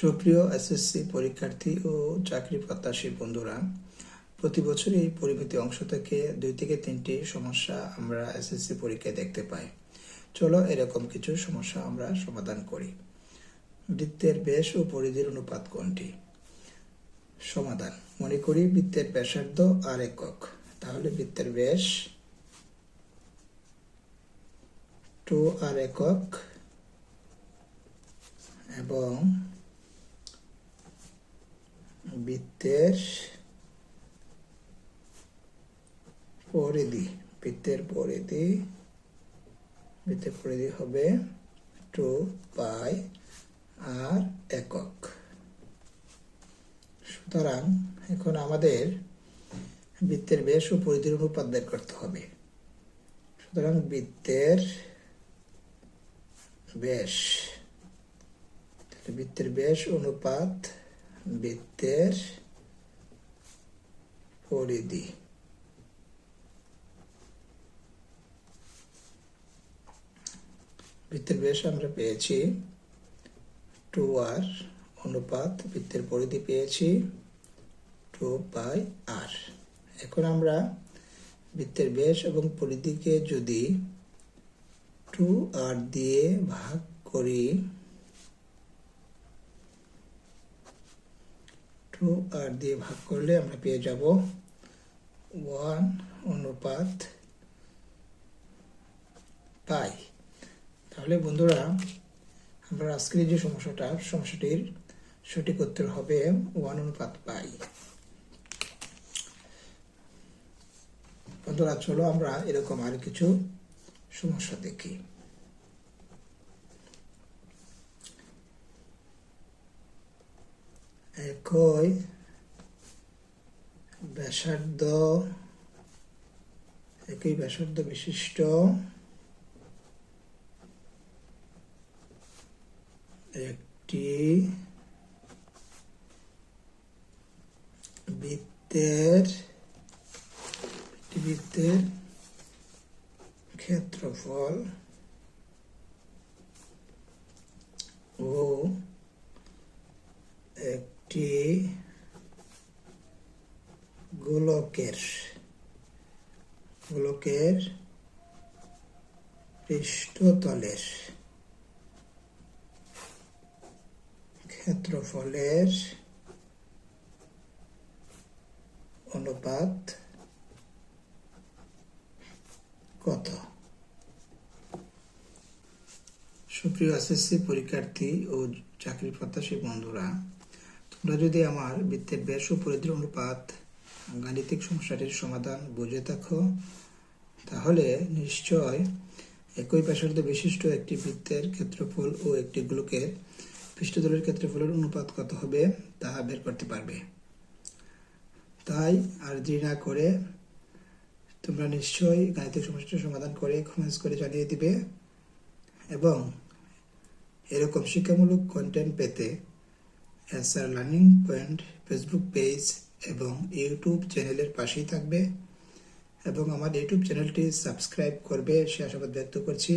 সুপ্রিয় এসএসসি পরীক্ষার্থী ও চাকরি প্রত্যাশী বন্ধুরা, প্রতি বছরই এই পরিমিতি অংশ থেকে দুই থেকে তিনটি সমস্যা আমরা এসএসসি পরীক্ষায় দেখতে পাই। চলো এরকম কিছু সমস্যা আমরা সমাধান করি। বৃত্তের ব্যাস ও পরিধির অনুপাত কোনটি? সমাধান। মনে করি বৃত্তের ব্যাসার্ধ আর একক। তাহলে বৃত্তের ব্যাস টু আর একক এবং বৃত্তের পরিধি বৃত্তের পরিধি বৃত্তের পরিধি হবে টু পাই আর একক। সুতরাং এখন আমাদের বৃত্তের বেশ ও পরিধির অনুপাত বের করতে হবে। সুতরাং বৃত্তের বেশ বৃত্তের বেশ অনুপাত বৃত্তের পরিধি। বৃত্তের ব্যাস আমরা পেয়েছি। টু আর অনুপাত বৃত্তের পরিধি পেয়েছি টু পাই আর এখন আমরা বৃত্তের ব্যাস এবং পরিধিকে যদি টু আর দিয়ে ভাগ করি টু আর দিয়ে ভাগ করলে আমরা পেয়ে যাব ওয়ান অনুপাত পাই। তাহলে বন্ধুরা, আমরা আজকের যে সমস্যাটা, সমস্যাটির সঠিক উত্তর হবে ওয়ান অনুপাত পাই। বন্ধুরা, চলো আমরা এরকম আর কিছু সমস্যা দেখি। একই ব্যাসার্ধ একই ব্যাসার্ধ বিশিষ্ট একটি বৃত্তের বৃত্তের ক্ষেত্রফল ও একটি গোলকের গোলকের পৃষ্ঠতলের ক্ষেত্রফলের অনুপাত কত? সুপ্রিয় এসএসসি পরীক্ষার্থী ও চাকরি প্রত্যাশী বন্ধুরা তোমরা যদি আমার বৃত্তের ব্যাস ও পরিধির অনুপাত গাণিতিক সমস্যাটির সমাধান বুঝে থাকো, তাহলে নিশ্চয় একই ব্যাসার্ধ বিশিষ্ট একটি বৃত্তের ক্ষেত্রফল ও একটি গোলকের পৃষ্ঠতলের ক্ষেত্রফলের অনুপাত কত হবে তা বের করতে পারবে। তাই আর দেরি না করে তোমরা নিশ্চয়ই গাণিতিক সমস্যাটির সমাধান করে কমেন্টস করে জানিয়ে দিবে এবং এরকম শিক্ষামূলক কন্টেন্ট পেতে আর লার্নিং পয়েন্ট, ফেসবুক পেজ এবং ইউটিউব চ্যানেলের পাশেই থাকবে। এবং আমার ইউটিউব চ্যানেলটি সাবস্ক্রাইব করবে, সে আশাবাদ ব্যক্ত করছি।